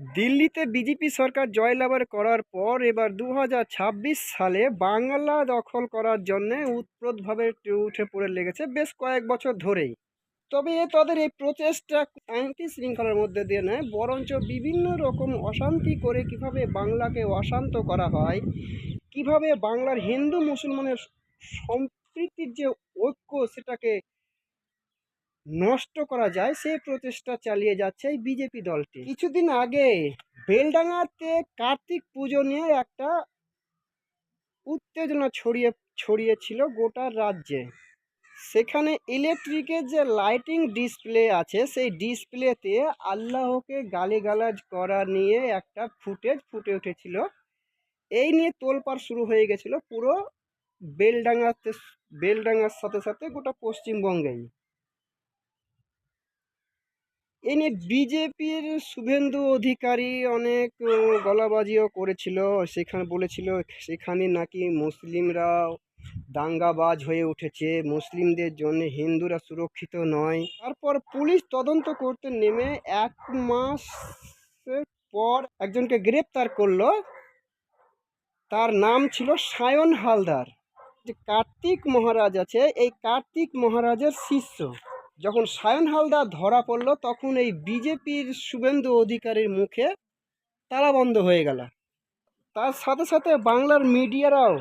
দিল্লিতে বিজেপি সরকার জয়লাভ করার পর এবার দু হাজার ছাব্বিশ সালে বাংলা দখল করার জন্যে উৎপ্রোতভাবে উঠে পড়ে লেগেছে বেশ কয়েক বছর ধরেই। তবে এ তাদের এই প্রচেষ্টা শান্তি শৃঙ্খলার মধ্যে দিয়ে নয়, বরঞ্চ বিভিন্ন রকম অশান্তি করে কীভাবে বাংলাকে অশান্ত করা হয়, কীভাবে বাংলার হিন্দু মুসলমানের সম্প্রীতির যে ঐক্য সেটাকে নষ্ট করা যায় সেই প্রচেষ্টা চালিয়ে যাচ্ছে এই বিজেপি দলটি। কিছুদিন আগে বেলডাঙাতে কার্তিক পুজো নিয়ে একটা উত্তেজনা ছড়িয়ে ছড়িয়েছিল গোটা রাজ্যে। সেখানে ইলেকট্রিকের যে লাইটিং ডিসপ্লে আছে সেই ডিসপ্লেতে আল্লাহকে গালিগালাজ করা নিয়ে একটা ফুটেজ ফুটে উঠেছিল। এই নিয়ে তোলপাড় শুরু হয়ে গেছিল পুরো বেলডাঙাতে বেলডাঙার সাথে সাথে গোটা পশ্চিমবঙ্গেই। এ নিয়ে বিজেপির শুভেন্দু অধিকারী অনেক গলাবাজিও করেছিল। সেখানে বলেছিল, সেখানে নাকি মুসলিমরা দাঙ্গাবাজ হয়ে উঠেছে। মুসলিমদের জন্য হিন্দুরা সুরক্ষিত নয়। তারপর পুলিশ তদন্ত করতে নেমে এক মাসের পর একজনকে গ্রেপ্তার করল। তার নাম ছিল সায়ন হালদার। যে কার্তিক মহারাজ আছে, এই কার্তিক মহারাজের শিষ্য। যখন সায়ন হালদার ধরা পড়ল, তখন এই বিজেপির শুভেন্দু অধিকারীর মুখে তালা বন্ধ হয়ে গেল। তার সাথে সাথে বাংলার মিডিয়ারাও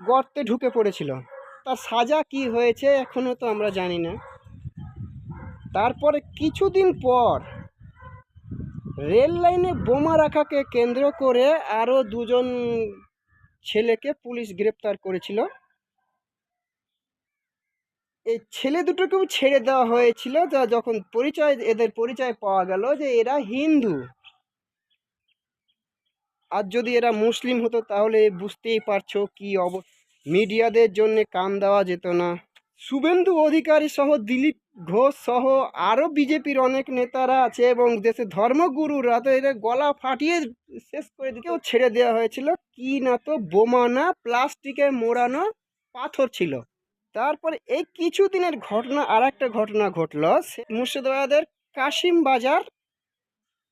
গর্তে ঢুকে পড়েছিল। তার সাজা কি হয়েছে এখনও তো আমরা জানি না। তারপরে কিছুদিন পর রেল লাইনে বোমা রাখাকে কেন্দ্র করে আরও দুজন ছেলেকে পুলিশ গ্রেপ্তার করেছিল। এই ছেলে দুটোকেও ছেড়ে দেওয়া হয়েছিল, যা যখন পরিচয়, এদের পরিচয় পাওয়া গেল যে এরা হিন্দু। আর যদি এরা মুসলিম হতো, তাহলে বুঝতেই পারছ কি অব, মিডিয়াদের জন্য কান দেওয়া যেত না। শুভেন্দু অধিকারী সহ দিলীপ ঘোষ সহ আরও বিজেপির অনেক নেতারা আছে এবং দেশের ধর্মগুরুরা তো এদের গলা ফাটিয়ে শেষ করে দিতেও ছেড়ে দেওয়া হয়েছিল। কি না তো বোমা না, প্লাস্টিকে মোড়ানো পাথর ছিল। তারপরে এই কিছুদিনের ঘটনা আর একটা ঘটনা ঘটলো মুর্শিদাবাদের কাশিম বাজার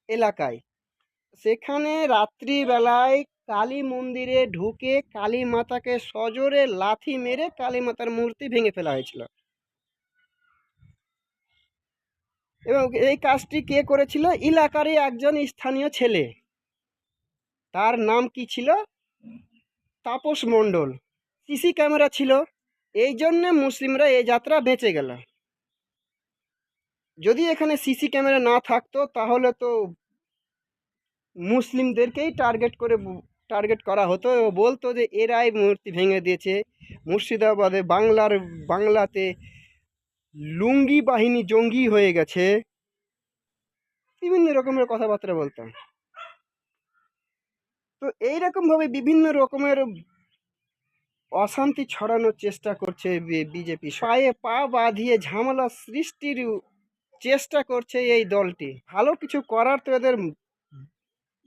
এলাকায়। সেখানে রাত্রিবেলায় কালী মন্দিরে ঢুকে কালী মাতাকে সজোরে লাথি মেরে কালী মাতার মূর্তি ভেঙে ফেলা হয়েছিল। এবং এই কাজটি কে করেছিল? এলাকারই একজন স্থানীয় ছেলে। তার নাম কি ছিল? তাপস মণ্ডল। সিসি ক্যামেরা ছিল। এই জন্যে মুসলিমরা এই যাত্রা বেঁচে গেল। যদি এখানে সিসি ক্যামেরা না থাকতো, তাহলে তো মুসলিমদেরকেই টার্গেট করে টার্গেট করা হতো। বলতো যে, এরাই মূর্তি ভেঙে দিয়েছে। মুর্শিদাবাদে বাংলার, বাংলাতে লুঙ্গি বাহিনী জঙ্গি হয়ে গেছে। বিভিন্ন রকমের কথাবার্তা বলতাম। তো এইরকমভাবে বিভিন্ন রকমের অশান্তি ছড়ানোর চেষ্টা করছে বিজেপি। পায়ে পা বাঁধিয়ে ঝামেলা সৃষ্টির চেষ্টা করছে এই দলটি। ভালো কিছু করার তো এদের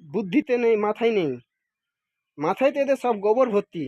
বুদ্ধিতে নেই, মাথায় নেই। মাথায় তো এদের সব গোবর ভর্তি।